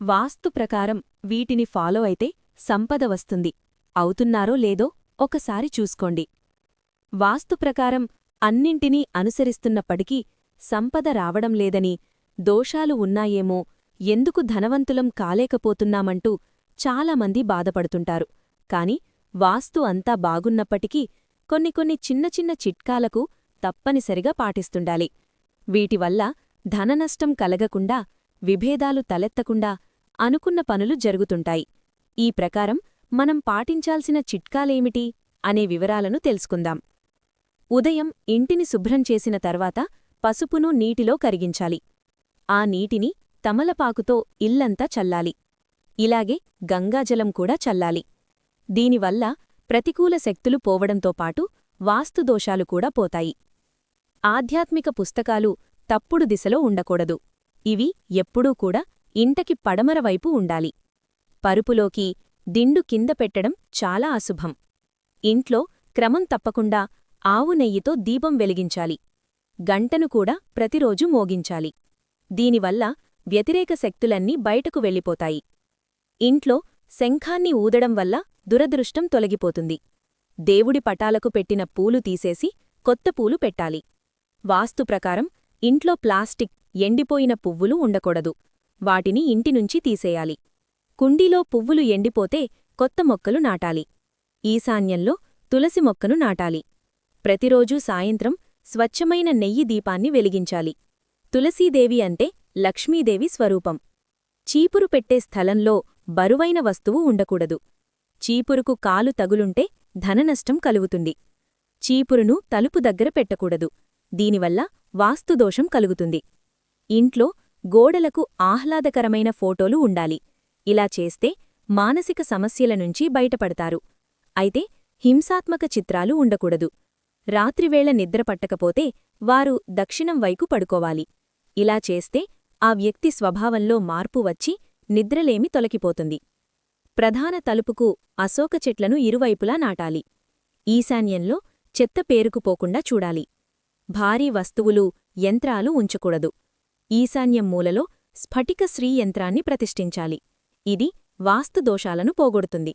వాస్తు ప్రకారం వీటిని ఫాలో అయితే సంపద వస్తుంది. అవుతున్నారో లేదో ఒకసారి చూసుకోండి. వాస్తు ప్రకారం అన్నింటినీ అనుసరిస్తున్నప్పటికీ సంపద రావడం లేదని దోషాలు ఉన్నాయేమో ఎందుకు ధనవంతులం కాలేకపోతున్నామంటూ చాలామంది బాధపడుతుంటారు. కాని వాస్తు అంతా బాగున్నప్పటికీ కొన్ని కొన్ని చిన్న చిన్న చిట్కాలకు తప్పనిసరిగా పాటిస్తుండాలి. వీటివల్ల ధననష్టం కలగకుండా విభేదాలు తలెత్తకుండా అనుకున్న పనులు జరుగుతుంటాయి. ఈ ప్రకారం మనం పాటించాల్సిన చిట్కాలేమిటి అనే వివరాలను తెలుసుకుందాం. ఉదయం ఇంటిని శుభ్రం చేసిన తర్వాత పసుపును నీటిలో కరిగించాలి. ఆ నీటిని తమలపాకుతో ఇల్లంతా చల్లాలి. ఇలాగే గంగాజలం కూడా చల్లాలి. దీనివల్ల ప్రతికూల శక్తులు పోవడంతో పాటు వాస్తుదోషాలు కూడా పోతాయి. ఆధ్యాత్మిక పుస్తకాలు తప్పుడు దిశలో ఉండకూడదు. ఇవి ఎప్పుడూ కూడా ఇంటకి పడమరవైపు ఉండాలి. పరుపులోకి దిండు కింద పెట్టడం చాలా అశుభం. ఇంట్లో క్రమం తప్పకుండా ఆవు నెయ్యితో దీపం వెలిగించాలి. గంటను కూడా ప్రతిరోజూ మోగించాలి. దీనివల్ల వ్యతిరేక శక్తులన్నీ బయటకు వెళ్ళిపోతాయి. ఇంట్లో శంఖాన్ని ఊదడం వల్ల దురదృష్టం తొలగిపోతుంది. దేవుడి పటాలకు పెట్టిన పూలు తీసేసి కొత్త పూలు పెట్టాలి. వాస్తు ప్రకారం ఇంట్లో ప్లాస్టిక్ ఎండిపోయిన పువ్వులు ఉండకూడదు. వాటిని ఇంటినుంచి తీసేయాలి. కుండీలో పువ్వులు ఎండిపోతే కొత్త మొక్కలు నాటాలి. ఈశాన్యంలో తులసి మొక్కను నాటాలి. ప్రతిరోజూ సాయంత్రం స్వచ్ఛమైన నెయ్యి దీపాన్ని వెలిగించాలి. తులసీదేవి అంటే లక్ష్మీదేవి స్వరూపం. చీపురు పెట్టే స్థలంలో బరువైన వస్తువు ఉండకూడదు. చీపురుకు కాలు తగులుంటే ధననష్టం కలుగుతుంది. చీపురును తలుపు దగ్గర పెట్టకూడదు. దీనివల్ల వాస్తుదోషం కలుగుతుంది. ఇంట్లో గోడలకు ఆహ్లాదకరమైన ఫోటోలు ఉండాలి. ఇలా చేస్తే మానసిక సమస్యల నుంచి బయటపడతారు. అయితే హింసాత్మక చిత్రాలు ఉండకూడదు. రాత్రివేళ నిద్ర పట్టకపోతే వారు దక్షిణం వైపు పడుకోవాలి. ఇలా చేస్తే ఆ వ్యక్తి స్వభావంలో మార్పు వచ్చి నిద్రలేమి తొలగిపోతుంది. ప్రధాన తలుపుకు అశోక చెట్లను ఇరువైపులా నాటాలి. ఈశాన్యంలో చెత్త పేరుకుపోకుండా చూడాలి. భారీ వస్తువులు యంత్రాలు ఉంచకూడదు. ఈశాన్యం మూలలో స్ఫటిక శ్రీ యంత్రాన్ని ప్రతిష్ఠించాలి. ఇది వాస్తు దోషాలను పోగొడుతుంది.